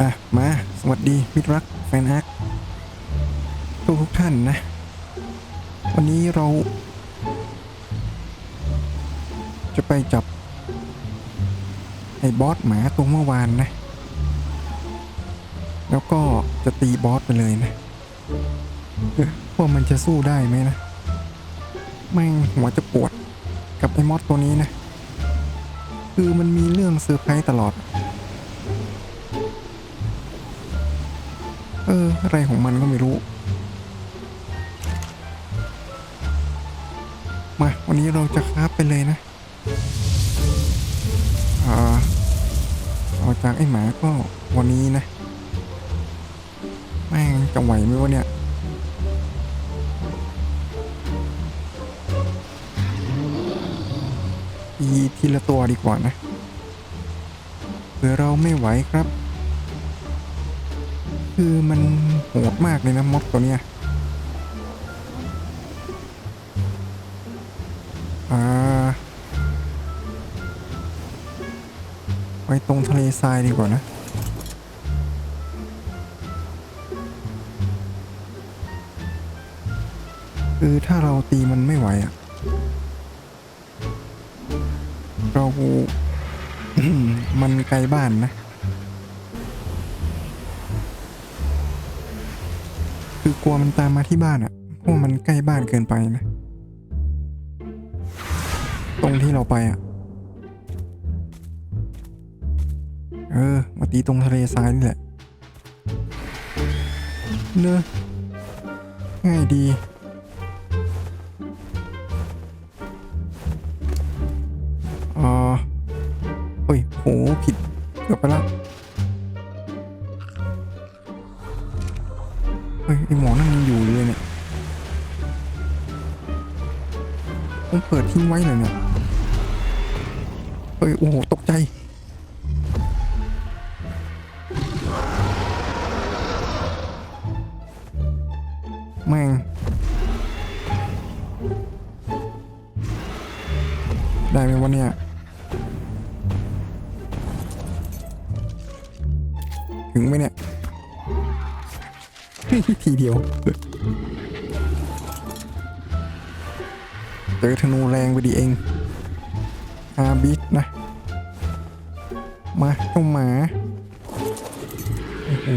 อะ มา สวัสดี มิตรรัก แฟนฮักทุกทุกท่านนะ วันนี้เรา จะไปจับ ไอ้บอสหมาตัวเมื่อวานนะ แล้วก็จะตีบอสไปเลยนะว่ามันจะสู้ได้ไหมนะ แม่งหัวจะปวดกับไอ้มอสตัวนี้นะ คือมันมีเรื่องเซอร์ไพรส์ตลอด เออ อะไรของมันก็ไม่รู้ มาวันนี้เราจะคราฟไปเลยนะเอาจากไอ้หมาก็วันนี้นะ แม่งจะไหวไหมวะเนี่ย ทีทีละตัวดีกว่านะเผื่อเราไม่ไหวครับ คือมันโหดมากเลยนะมดตัวเนี้ยอ่าไปตรงทะเลทรายดีกว่านะคือถ้าเราตีมันไม่ไหวอะ่ะ เรามันไกลบ้านนะ คือกลัวมันตามมาที่บ้านอะ่ะเพราะว่ามันใกล้บ้านเกินไปนะ ตรงที่เราไปอะ่ะเออ มาตีตรงทะเลทรายนี่แหละเนอะง่ายดี โหผิดเกือบไปละเฮ้ยไอหมอนั่นยังอยู่เลยเนี่ยต้องเปิดทิ้งไว้เลยเนี่ยเฮ้ยโอ้โหตกใจ ทีเดียวเจอธนูแรงไปดีเองอาบิสนะ มาเจ้าหมาโอ้โห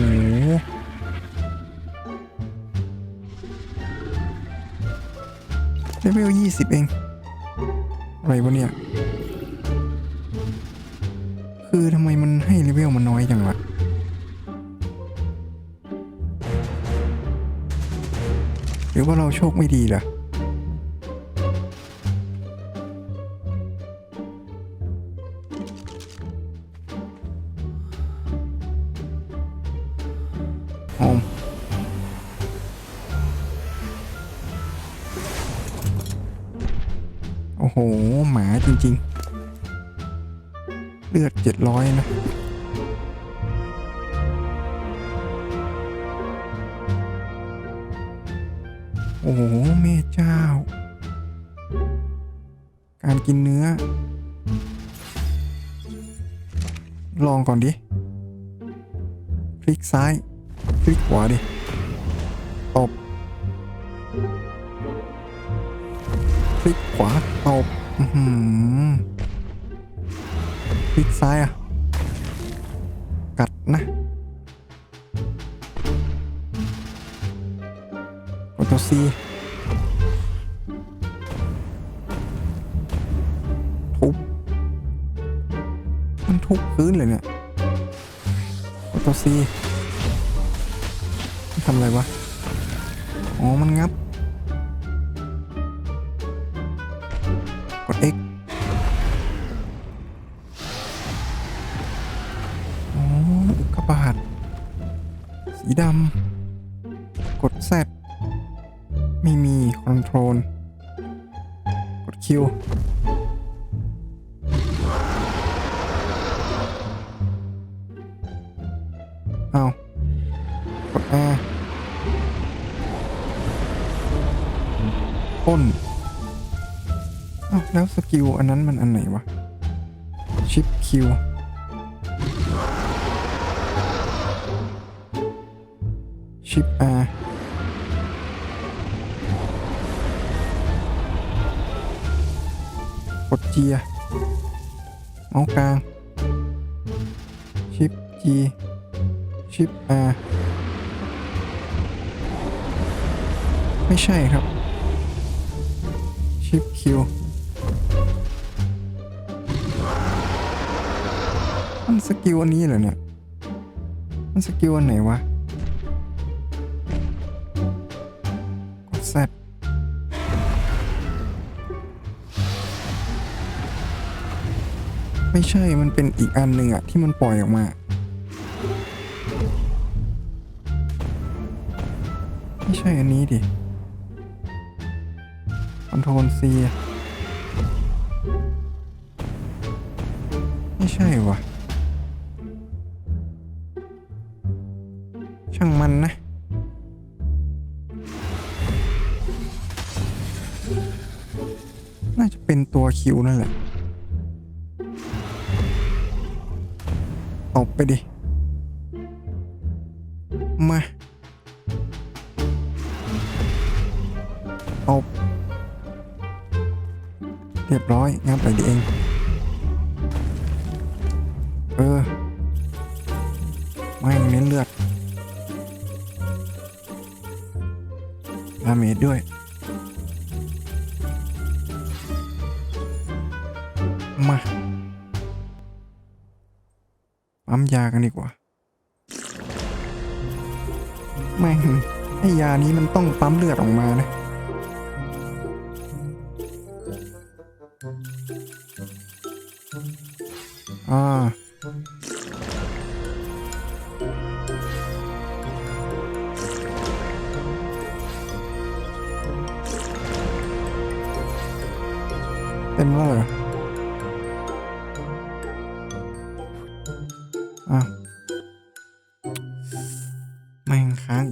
เลเวลยี่สิบเอง อะไรวะเนี่ย คือทำไมมันให้เลเวลมันน้อยจังวะ รือว่าเราโชคไม่ดีล่ะออม โอ้โห หมาจริง ๆ เลือดเจ็ดร้อยนะ งก่อนดิ คลิกซ้าย คลิกขวาดิ ตบ คลิกขวา ตบคลิกซ้ายอะ กัดนะกดตัว C ทุบมันทุบพื้นเลยเนี่ย ตัว C มันทำอะไรวะ อ๋อ มันงับ กด X อ๋อกกาบาตสีดำ กด Z ไม่มี คอนโทรล กด Q สกิลอันนั้นมันอันไหนวะ ชิปคิวชิปอาร์กดเจียเมาส์กลาง ชิปจีชิปอาร์ไม่ใช่ครับ ชิปคิว มันสกิลอันนี้เหรอเนี่ย มันสกิลอันไหนวะกด Z ไม่ใช่ มันเป็นอีกอันหนึ่งอะที่มันปล่อยออกมา ไม่ใช่อันนี้ดิคอนโทรล C ไม่ใช่วะ ช่างมันนะ น่าจะเป็นตัวคิวนั่นแหละตบไปดิ 5 เมตรด้วย มาปั๊มยากันดีกว่าไม่ไอยานี้มันต้องปั๊มเลือดออกมานะอ่า แม่ง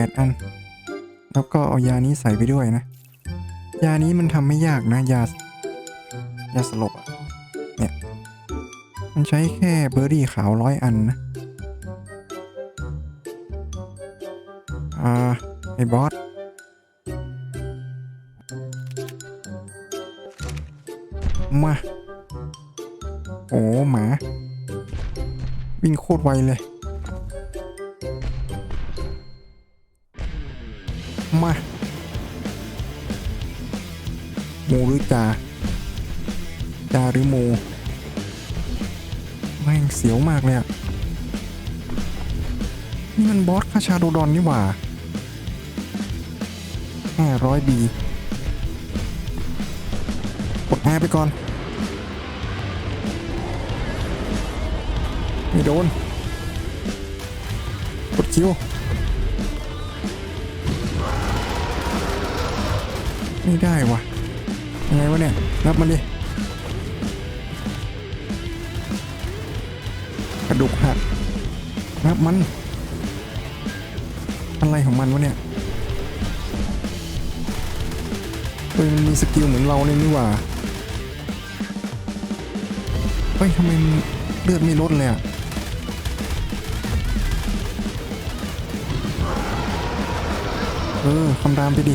8 อัน แล้วก็เอายานี้ใส่ไปด้วยนะ ยานี้มันทำไม่ยากนะ ยายาสลบอะเนี่ย มันใช้แค่เบอร์รี่ขาวร้อยอันนะ อ่า ไอ้บอสมา โอ้หมา วิ่งโคตรไวเลย มามูหรือจาจาหรือมูแม่งเสียวมากเลยอะนี่มันบอสคาชาโดดอนนี่หว่าห้าร้อยบีกดแอร์ไปก่อน ไม่โดน กดคิว ไม่ได้วะยังไงวะเนี่ยนับมันดิกระดูกหักนับมัน อะไรของมันวะเนี่ยเฮ้ยมันมีสกิลเหมือนเราเลยนี่หว่าเฮ้ยทำไมเลือดไม่ลดเลยอะเออคำรามไปดิ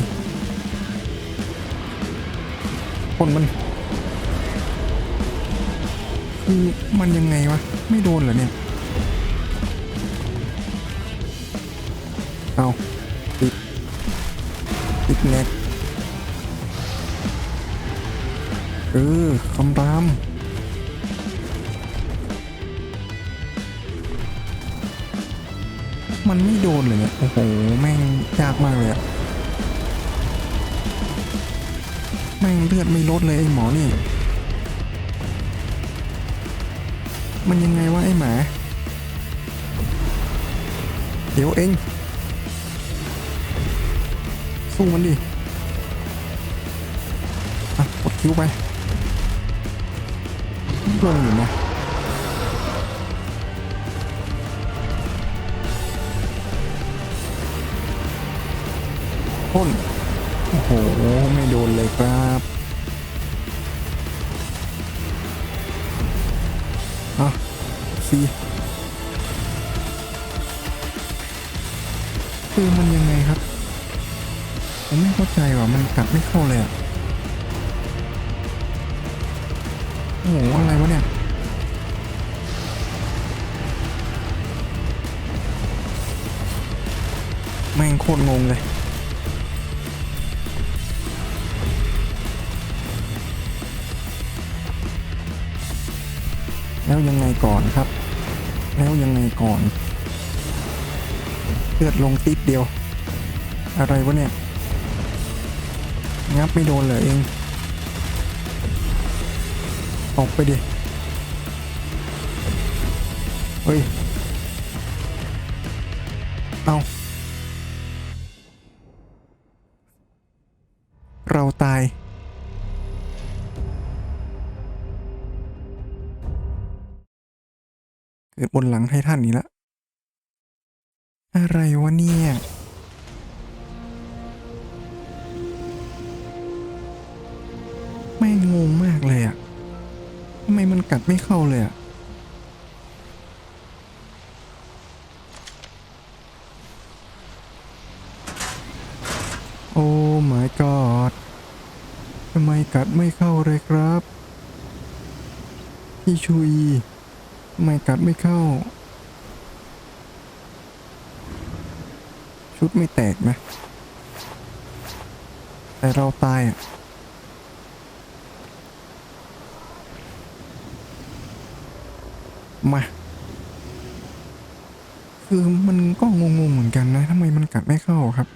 คนมัน คือมันยังไงวะ ไม่โดนเหรอเนี่ย เอาติดติดแงกเออคำรามมันไม่โดนเลยเนี่ย โอ้โห แม่งยากมากเลยอะ แม่งเลือดไม่ลดเลยไอ้หมอนี่ มันยังไงวะไอ้หมา เดี๋ยวเอง สู้มันดิอะกดคิ้วไปลงอยู่นะพ่นโอ้โหไม่โดนเลยครับอะซีคือมันยังไงครับ ผมไม่เข้าใจว่ามันกัดไม่เข้าเลยอะโอ้โหอะไรวะเนี่ยแม่งโคตรงงเลย แล้วยังไงก่อนครับ แล้วยังไงก่อนเลือดลงติดเดียว อะไรวะเนี่ย งับไม่โดนเลยเอง ออกไปดิ เฮ้ย เอาเราตาย กิดบนหลังไททันนี่ละ อะไรวะเนี่ย ไม่งงมากเลยอะทำไมมันกัดไม่เข้าเลยอะโอ้ my god ทำไมกัดไม่เข้าเลยครับพี่ชุย ไมกัดไม่เข้า ชุดไม่แตกนะ แต่เราตายอะมา คือมันก็งงๆเหมือนกันนะทำไมมันกัดไม่เข้าครับ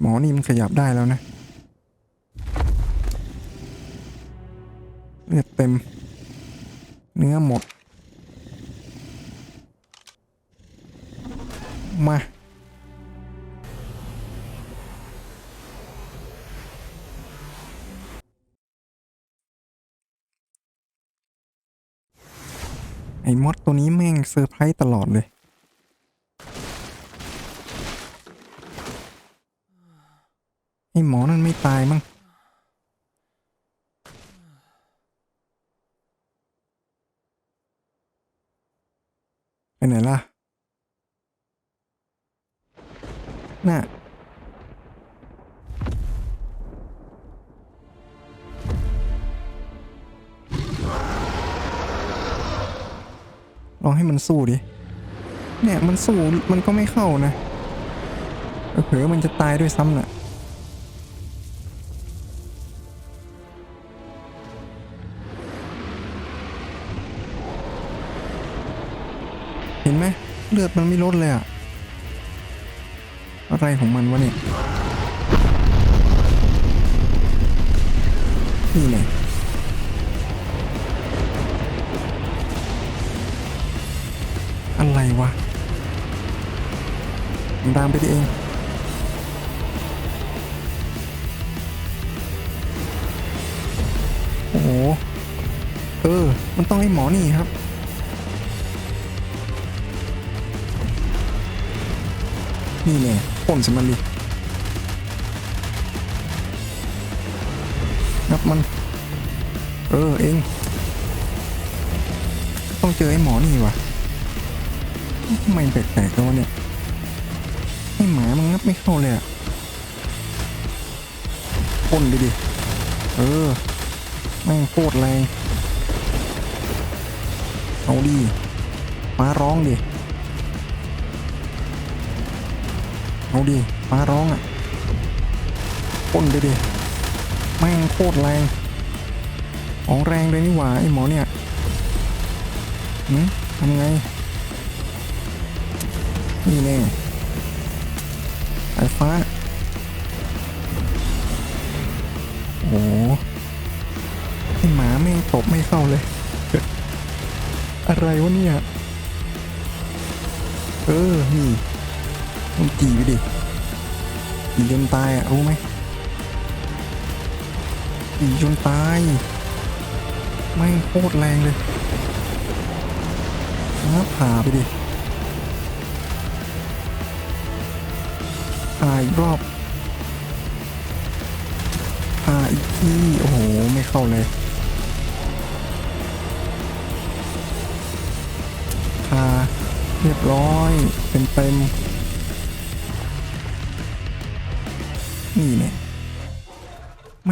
หมอนี่มันขยับได้แล้วนะ ลือดเต็ม เนื้อหมด มา ไอ้มดตัวนี้แม่งเซอร์ไพรส์ตลอดเลยไอ้หมอนั่นไม่ตายมั้ง ไปไหนล่ะ น่ะ ลองให้มันสู้ดิ เนี่ยมันสู้มันก็ไม่เข้านะเผลอมันจะตายด้วยซ้ำน่ะ เห็นไหมเลือดมันไม่ลดเลยอะอะไรของมันวะเนี่ยนี่ไงอะไรวะมันตามไปดิเองโอ้โหเออ มันต้องให้หมอนี่ครับ นี่แน่พ่นสมันดินับมัน เออเอง ต้องเจอไอ้หมอนี่วะทำไมแปลกๆแล้วะเนี่ยไอ้หมามันงับไม่เข้าเลยอะพ่นดิดิ เออแม่งโคตรแรงเอาดิฟ้าร้องดิ เอาดิฟ้าร้องอะพ่นไปดิแม่งโคตรแรงของแรงเลยนี่หว่าไอ้หมอเนี่ยหืมทำไง นี่แน่สายฟ้า โอ้ไอหมาแม่งตบไม่เข้าเลย อะไรวะเนี่ย เออ นี่ ตีไปดิจีจนตายอะรู้ไหมจีจนตายไม่โคตรแรงเลยนะผ่าไปดิผ่าอีกรอบผ่าอีกทีโอ้โห ไม่เข้าเลยผ่าเรียบร้อยเต็มเต็ม นี่เนี่ยแหม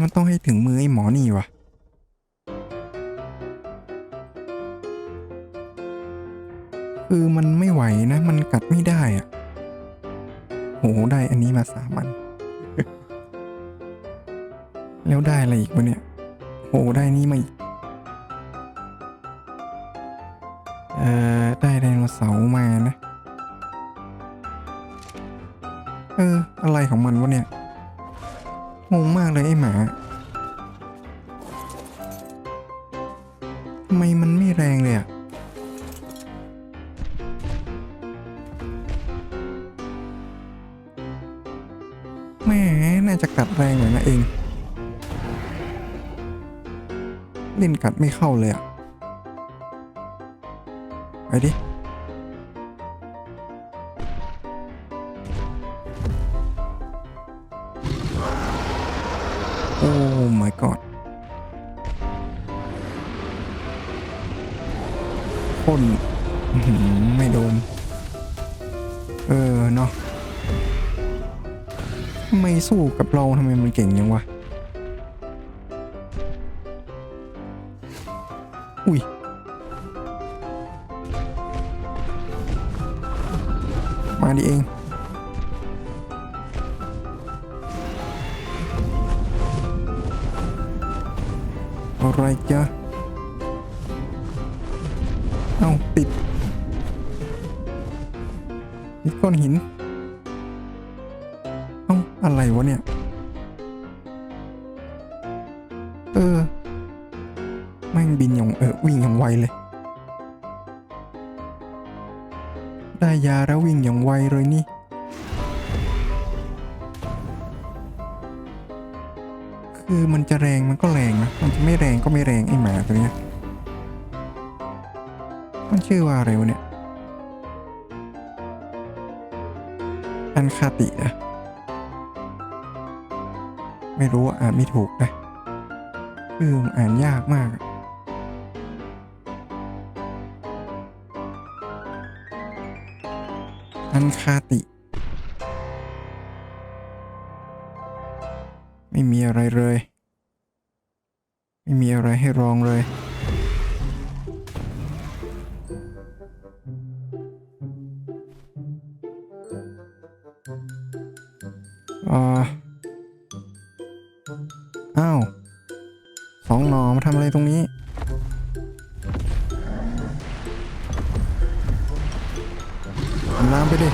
มันต้องให้ถึงมือไอ้หมอนี่วะคือมันไม่ไหวนะ มันกัดไม่ได้อะโหได้อันนี้มาสามัน แล้วได้อะไรอีกวะเนี่ยโหได้นี่มาอีก กัดไม่เข้าเลยอะไปดิ โอ้ my god พ่นไม่โดน เออเนาะทำไมสู้กับเราทำไมมันเก่งยังวะ อุ้ยมาดิเองอะไรจ๊ะเอาติดติดก้อนหินเอ้าอะไรวะเนี่ย อย่างไวเลย ได้ยาแล้ววิ่งอย่างไวเลยนี่ คือมันจะแรงมันก็แรงนะ มันจะไม่แรงก็ไม่แรงไอ้หมาตัวเนี้ย มันชื่อว่าอะไรวะเนี่ย อันคาติอะไม่รู้อ่านไม่ถูกนะคือมันอ่านยากมาก อันคาติ ไม่มีอะไรเลย ไม่มีอะไรให้รองเลยำน้ำไปดิ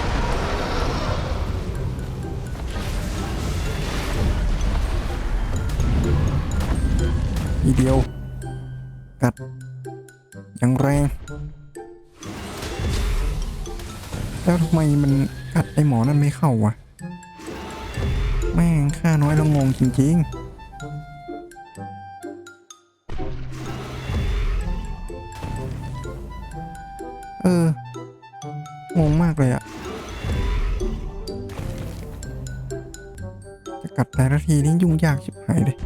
อีเดียว กัดย่างแรง แล้วทำไมมันกัดไอหมอนั่นไม่เข้าวะ แม่งค่าน้อยแล้วงงจริง ๆ ทีนี่ยุ่งยากชิบหายเลย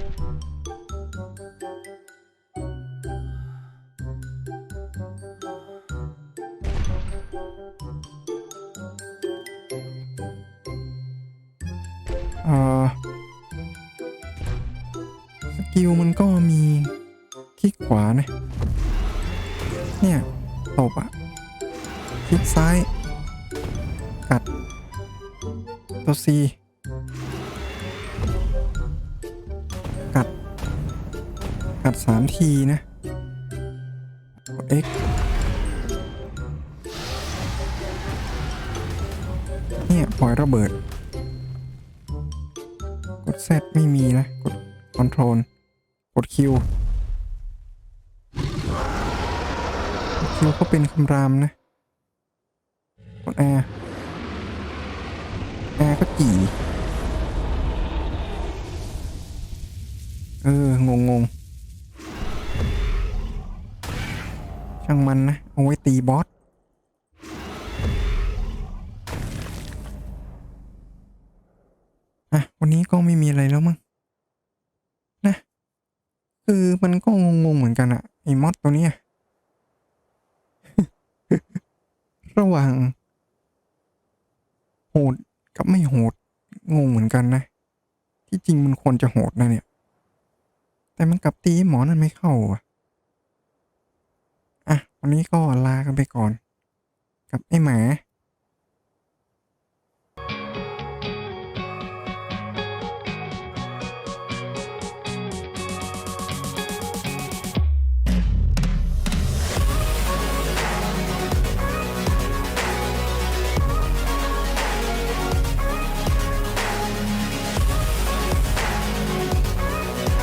คอยระเบิด กด Z ไม่มีนะ กด Control กด Q กด Q ก็เป็นคำรามนะ กด R R ก็จี่เออ งงงช่างมันนะ เอาไว้ตีบอส วันนี้ก็ไม่มีอะไรแล้วมั้งนะ คือมันก็งงๆเหมือนกันอะไอ้มอดตัวเนี้ยระหว่าง โหดกับไม่โหด งงเหมือนกันนะ ที่จริงมันควรจะโหดนะเนี่ย แต่มันกลับตีหมอนั่นไม่เข้าอะอะวันนี้ก็ลากันไปก่อน กับไอ้หมา